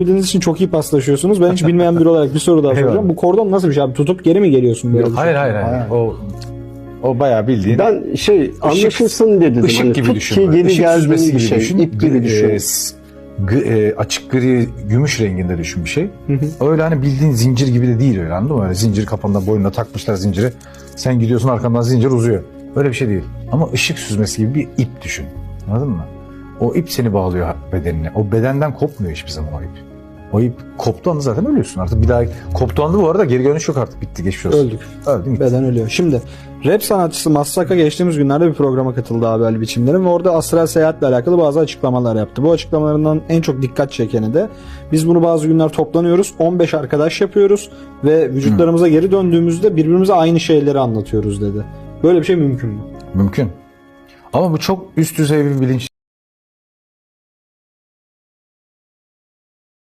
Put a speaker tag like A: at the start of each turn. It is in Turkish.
A: Bildiğiniz için çok iyi paslaşıyorsunuz. Ben hiç bilmeyen biri olarak bir soru daha soracağım.
B: Eyvallah.
A: Bu kordon nasıl bir şey abi? Tutup geri mi geliyorsun böyle? bir şey?
B: Hayır hayır hayır. O o bayağı bildiğin
C: Ben şey anlaşılsın dedim.
B: ışık
C: hani
B: gibi düşün.
C: ki geri
B: Işık
C: geldiğin bir
B: gibi
C: şey.
B: düşün.
C: ip gibi düşün.
B: e, e, açık gri gümüş renginde düşün bir şey. Öyle hani bildiğin zincir gibi de değil öyle anladın mı? Öyle zincir kafanda boynuna takmışlar zinciri. Sen gidiyorsun arkandan zincir uzuyor. Öyle bir şey değil. Ama ışık süzmesi gibi bir ip düşün. Anladın mı? O ip seni bağlıyor bedenine. O bedenden kopmuyor hiçbir zaman o ip. O ip koptuğu anda zaten ölüyorsun artık. Bir daha koptuğu anda bu arada geri dönüş yok artık. Bitti geçmiş olsun.
A: Öldük.
B: Öldün gitti.
A: Beden ölüyor. Şimdi rap sanatçısı Massaka geçtiğimiz günlerde bir programa katıldı abi Ali Biçimler'in ve orada astral seyahatle alakalı bazı açıklamalar yaptı. Bu açıklamalarından en çok dikkat çekeni de biz bunu bazı günler toplanıyoruz. 15 arkadaş yapıyoruz ve vücutlarımıza geri döndüğümüzde birbirimize aynı şeyleri anlatıyoruz dedi. Böyle bir şey mümkün mü?
B: Mümkün. Ama bu çok üst düzey bir bilinç